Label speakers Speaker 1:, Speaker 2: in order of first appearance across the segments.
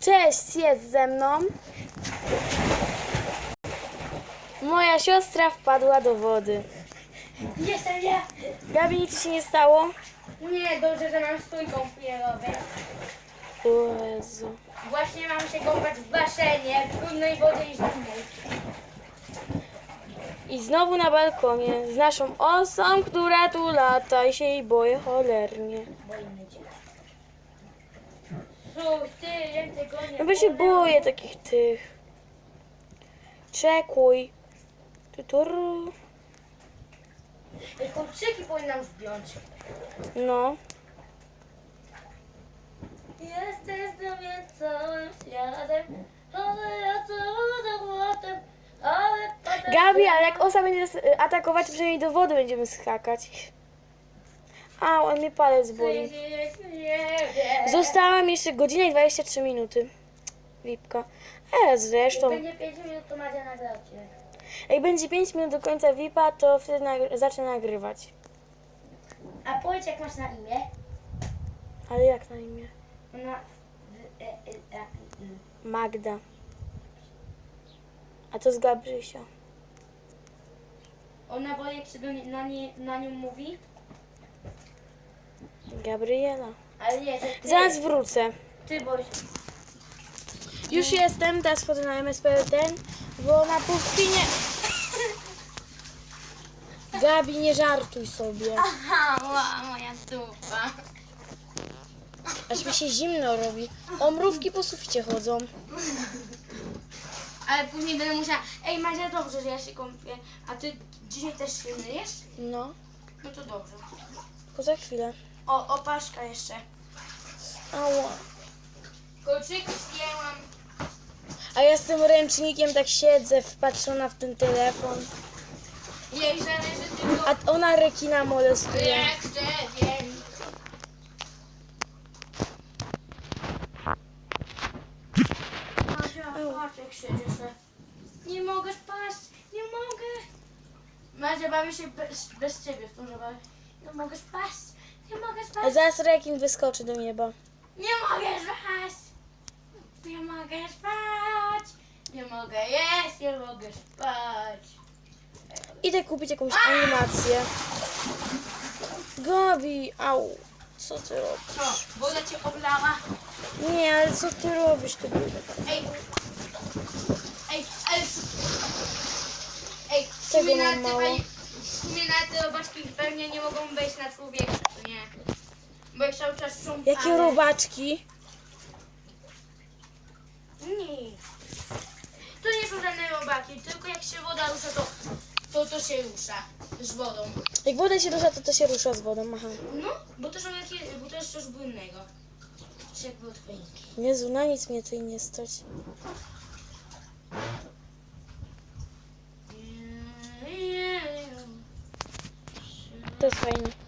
Speaker 1: Cześć, jest ze mną. Moja siostra wpadła do wody.
Speaker 2: Jestem ja.
Speaker 1: Gabi, nic się nie stało?
Speaker 2: Nie, dobrze, że mam stój kąpielowy.
Speaker 1: O Jezu.
Speaker 2: Właśnie mam się kąpać w basenie, w brudnej wodzie i zimnej.
Speaker 1: I znowu na balkonie z naszą osą, która tu lata i się jej boję cholernie.
Speaker 2: Boimy cię. Ty, nie
Speaker 1: No bo się boję takich tych. Czekuj. Tutur.
Speaker 2: Ej, Kolczyki powinnam zdjąć.
Speaker 1: No.
Speaker 2: Jesteś dla mnie całym światem, ale ja całym złotem, ale potem...
Speaker 1: Gabi, ale jak osa będzie nas y, atakować, to przynajmniej do wody będziemy skakać. A, on mnie palec boli. Została mi jeszcze godzina i 23 minuty. Wipka. E, zresztą.
Speaker 2: Będzie 5 minut, to Madzia nagra odcinek.
Speaker 1: Jak będzie 5 minut do końca Vipa, to wtedy nagry- zacznę nagrywać.
Speaker 2: A powiedz, jak masz na imię?
Speaker 1: Ale jak na imię?
Speaker 2: Ona... w- e, e, mm.
Speaker 1: Magda. A to z Gabrysia.
Speaker 2: Ona woli, jak się do nie, na, nie, na nią mówi?
Speaker 1: Gabriela.
Speaker 2: Ale nie, że ty,
Speaker 1: Zaraz wrócę.
Speaker 2: ty boś.
Speaker 1: Już jestem, teraz wchodzę na MSP ten, bo na półkinie... Gabi, nie żartuj sobie.
Speaker 2: Aha, ła, moja dupa.
Speaker 1: Aż mi się zimno robi. O, mrówki po suficie chodzą.
Speaker 2: Ale później będę musiała... Ej, Madzia, dobrze, że ja się kąpię. A ty dzisiaj też się myjesz?
Speaker 1: No,
Speaker 2: No to dobrze.
Speaker 1: tylko za chwilę.
Speaker 2: O, opaszka jeszcze.
Speaker 1: Ała.
Speaker 2: Kolczyki zdjęłam.
Speaker 1: A ja z tym ręcznikiem tak siedzę, wpatrzona w ten telefon.
Speaker 2: Jej zależy tylko...
Speaker 1: A ona rekina molestuje.
Speaker 2: Jeszcze wiem. Madzia, patrz jak siedzisz. Nie mogę spać, nie mogę. Madzia, bawię się bez, bez ciebie w tą zabawę. Nie mogę spać, nie mogę
Speaker 1: A
Speaker 2: spać.
Speaker 1: zaraz rekin wyskoczy do nieba.
Speaker 2: Nie mogę spać. Nie mogę spać. Nie mogę jeść, nie mogę spać.
Speaker 1: Idę kupić jakąś animację. Gabi, au. Co ty robisz?
Speaker 2: Co, woda cię oblała?
Speaker 1: Nie, ale co ty robisz? Ty...
Speaker 2: Ej, ej, ale... Ej,
Speaker 1: Tego mam mało.
Speaker 2: pani- w sumie na te robaczki pewnie nie mogą wejść na człowieka, nie? Bo jak cały czas są
Speaker 1: Jakie robaczki?
Speaker 2: Nie. To nie są żadne robaki, tylko jak się woda rusza, to to, to się rusza z wodą.
Speaker 1: Jak woda się rusza, to to się rusza z wodą. Aha.
Speaker 2: No, bo to są jakieś, bo to jest coś błynnego. Jakby od choinki.
Speaker 1: Jezu, na nic mnie tutaj nie stać. To jest fajne.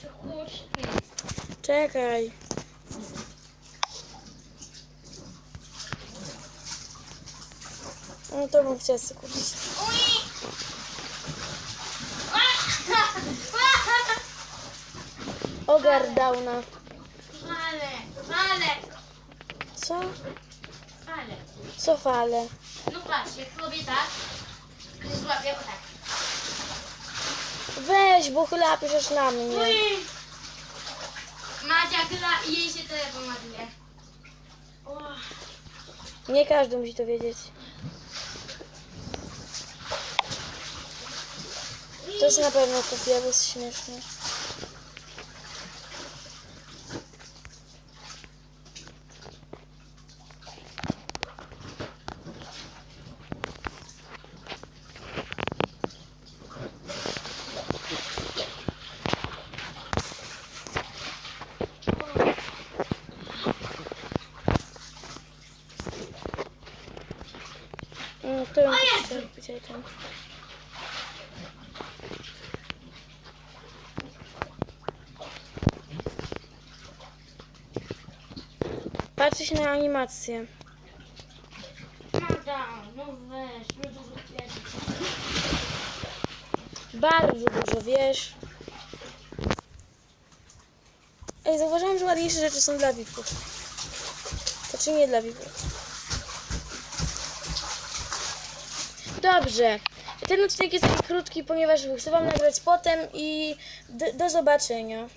Speaker 2: Proszę, chodź.
Speaker 1: Czekaj. No to bym chciała sobie kupić. Ogar downa.
Speaker 2: Fale, fale,
Speaker 1: Co?
Speaker 2: fale.
Speaker 1: Co fale?
Speaker 2: No patrz, jak robię tak, to złapię o tak.
Speaker 1: Weź, bo chyba piszesz na mnie.
Speaker 2: Madzia gra i jej się telefon ładuje. O,
Speaker 1: Nie każdy musi to wiedzieć. To jest na pewno kupię, bo jest śmieszne. Mm, To ją tam. Patrzę się na animację.
Speaker 2: No weź, no dużo.
Speaker 1: Bardzo dużo, wiesz. Ej, zauważyłam, że ładniejsze rzeczy są dla VIP-ów. To czy nie dla VIP-ów? Dobrze. Ten odcinek jest taki krótki, ponieważ chcę wam nagrać potem i do, zobaczenia.